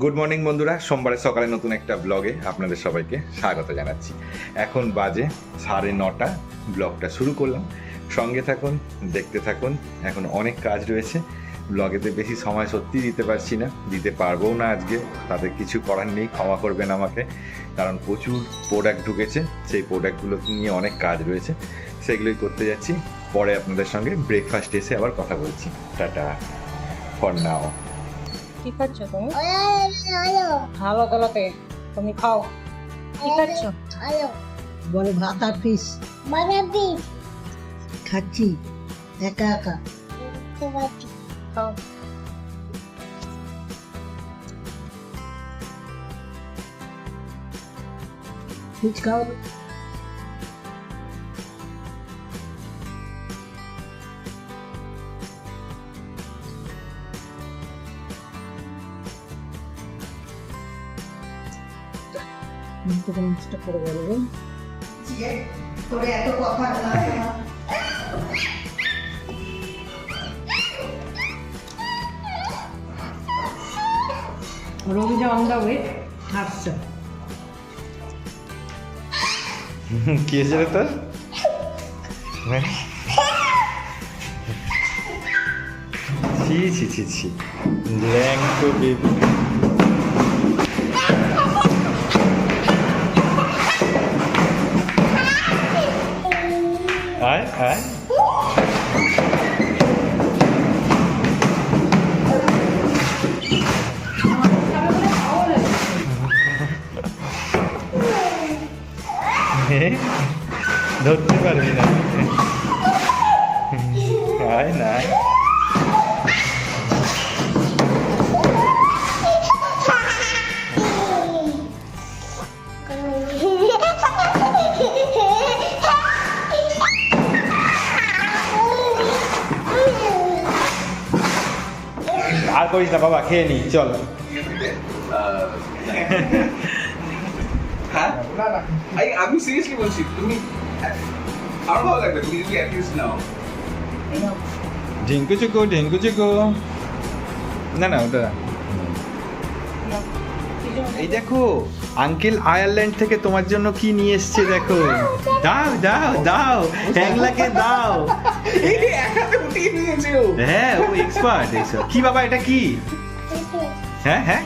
Good morning বন্ধুরা। সোমবারের সকালে নতুন একটা ব্লগে আপনাদের সবাইকে স্বাগত জানাচ্ছি। এখন বাজে সাড়ে নটা, ব্লগটা শুরু করলাম। সঙ্গে থাকুন, দেখতে থাকুন। এখন অনেক কাজ রয়েছে। ব্লগেতে বেশি সময় সত্যি দিতে পারছি না, দিতে পারব না আজকে। তাদের কিছু করার নেই, ক্ষমা করবেন আমাকে। কারণ প্রচুর প্রোডাক্ট ঢুকেছে, সেই প্রোডাক্টগুলো নিয়ে অনেক কাজ রয়েছে। সেগুলোই করতে যাচ্ছি। পরে আপনাদের সঙ্গে ব্রেকফাস্ট এসে আবার কথা বলছি। টাটা ফর নাও কি খাচ্ছ তুমি? ভালো গলাতে তুমি খাও। কি খাচ্ছ বলে ভাত আর ফিস বানাবি খাচ্ছি। একা একা। খাও। ফিস খাও মুখটা করে বলব। তোরে এত কথা রবিজা অন দ্য ওয়ে হাসছে। কি হয়েছে রে তোর? হ্যাঁ? ছি ছি ছি ছি। ল্যাংটো বেবি। আয় আয় হ্যাঁ? ধরতে পারবি না আয় না আর করিস না বাবা খেয়ে নি চল। হ্যাঁ? এই আমি সিরিয়াসলি বলছি তুমি আমার ভালো লাগবে তুমি যদি অ্যাটলিস্ট নাও। ঢিঙ্কু চুকু ঢিঙ্কু চুকু। না না ওটা না। এই দেখো আঙ্কেল আয়ারল্যান্ড থেকে তোমার জন্য কি নিয়ে এসছে দেখো। দাও দাও দাও হ্যাংলাকে দাও। হ্যাঁ ও এক্সপার্ট এইসব কি বাবা এটা কি? হ্যাঁ হ্যাঁ।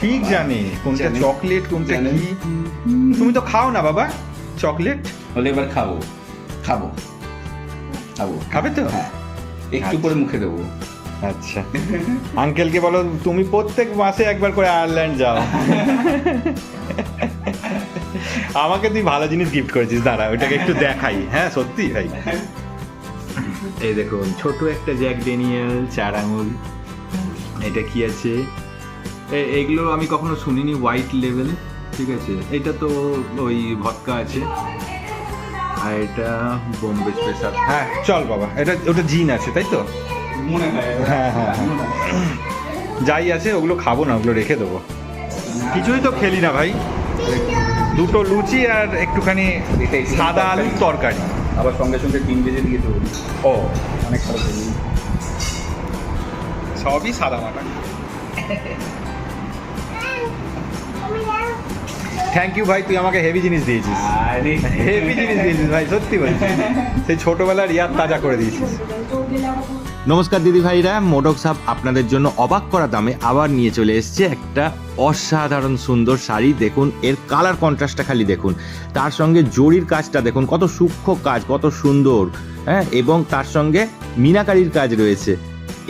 ঠিক জানে কোনটা চকলেট কোনটা কি? তুমি তো খাও না বাবা চকলেট বলে এবার খাব। খাব। খাব। খাবে তো? হ্যাঁ। একটু করে মুখে দেবো। আচ্ছা। আঙ্কেলকে বলো, তুমি প্রত্যেক মাসে একবার করে আয়ারল্যান্ড যাও। আমাকে তুই ভালো জিনিস গিফট করেছিস, দাঁড়া, ওইটাকে একটু দেখাই। হ্যাঁ সত্যি, ভাই। এই দেখুন, ছোট একটা জ্যাক ডেনিয়েল চার আঙুল। এটা কি আছে? এগুলো আমি কখনো শুনিনি হোয়াইট লেভেল ঠিক আছে? এটা তো ওই ভদকা আছে। আর এটা বোম্বে স্পেশাল। হ্যাঁ চল বাবা, এটা, ওটা জিন আছে, তাই তো? হয়। হ্যাঁ হ্যাঁ যাই আছে ওগুলো খাব না ওগুলো রেখে দেবো। কিছুই তো খেলি না ভাই। দুটো লুচি আর একটুখানি এটাই সাদা আলুর তরকারি। আবার সঙ্গে সঙ্গে ডিম ভেজে দিয়ে দেবো। ও। অনেক সবই সাদা মাটা। থ্যাংক ইউ ভাই তুই আমাকে হেভি জিনিস দিয়েছিস। হেভি জিনিস দিয়েছিস ভাই সত্যি বলছি। সেই ছোটবেলার ইয়াদ তাজা করে দিয়েছিস। নমস্কার দিদি ভাইরা, মোডক সাপ আপনাদের জন্য অবাক করা দামে আবার নিয়ে চলে এসছে একটা অসাধারণ সুন্দর শাড়ি। দেখুন, এর কালার কন্ট্রাস্টটা খালি দেখুন। তার সঙ্গে জরির কাজটা দেখুন, কত সূক্ষ্ম কাজ, কত সুন্দর হ্যাঁ? এবং তার সঙ্গে মিনাকারির কাজ রয়েছে।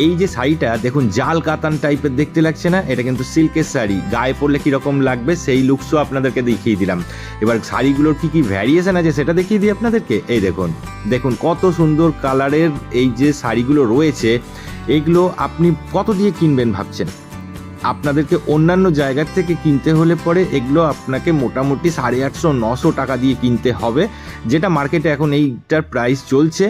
এই যে শাড়িটা, দেখুন, জাল কাতান টাইপের দেখতে লাগছে না? এটা কিন্তু সিল্কের শাড়ি। গায়ে পরলে কীরকম লাগবে সেই লুকসও আপনাদেরকে দেখিয়ে দিলাম। এবার শাড়িগুলোর কি কি ভ্যারিয়েশন আছে সেটা দেখিয়ে দিই আপনাদেরকে? এই দেখুন দেখুন কত সুন্দর কালারের এই যে শাড়িগুলো রয়েছে এইগুলো আপনি কত দিয়ে কিনবেন ভাবছেন? আপনাদেরকে অন্যান্য জায়গার থেকে কিনতে হলে পরে এগুলো আপনাকে মোটামুটি সাড়ে আটশো, নশো টাকা দিয়ে কিনতে হবে, যেটা মার্কেটে এখন এইটার প্রাইস চলছে।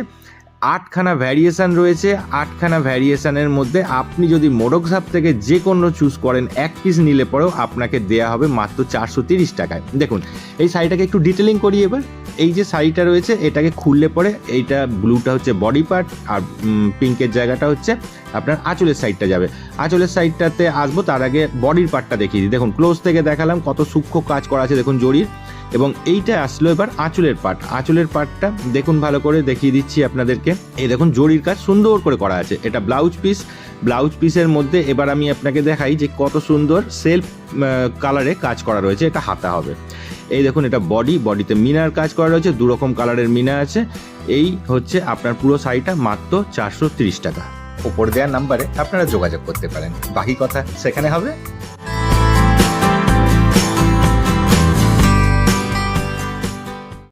আটখানা ভ্যারিয়েশন রয়েছে। আটখানা ভ্যারিয়েশানের মধ্যে আপনি যদি মোডক সাপ থেকে যে কোনো চুজ করেন, এক পিস নিলে পরেও আপনাকে দেয়া হবে মাত্র চারশো তিরিশ টাকায়। দেখুন, এই শাড়িটাকে একটু ডিটেলিং করি এবার। এই যে শাড়িটা রয়েছে, এটাকে খুললে পরে এইটা ব্লুটা হচ্ছে বডি পার্ট আর পিঙ্কের জায়গাটা হচ্ছে আপনার আঁচলের সাইডটা যাবে। আঁচলের সাইডটাতে আসব, তার আগে বডির পার্টটা দেখিয়ে দিই। দেখুন ক্লোজ থেকে দেখালাম কত সূক্ষ্ম কাজ করা আছে। দেখুন, জরির। এবং এইটা আসলো এবার আঁচলের পার্ট আঁচলের পার্টটা দেখুন ভালো করে দেখিয়ে দিচ্ছি আপনাদেরকে। এই দেখুন জরির কাজ সুন্দর করে করা আছে। এটা ব্লাউজ পিস। ব্লাউজ পিসের মধ্যে এবার আমি আপনাকে দেখাই যে কত সুন্দর সেলফ কালারে কাজ করা রয়েছে। এটা হাতা হবে। এই দেখুন এটা বডি। বডিতে মিনার কাজ করা রয়েছে। দু রকম কালারের মিনা আছে। এই হচ্ছে আপনার পুরো শাড়িটা মাত্র চারশো টাকা। ওপর দেওয়ার নাম্বারে আপনারা যোগাযোগ করতে পারেন। বাকি কথা সেখানে হবে।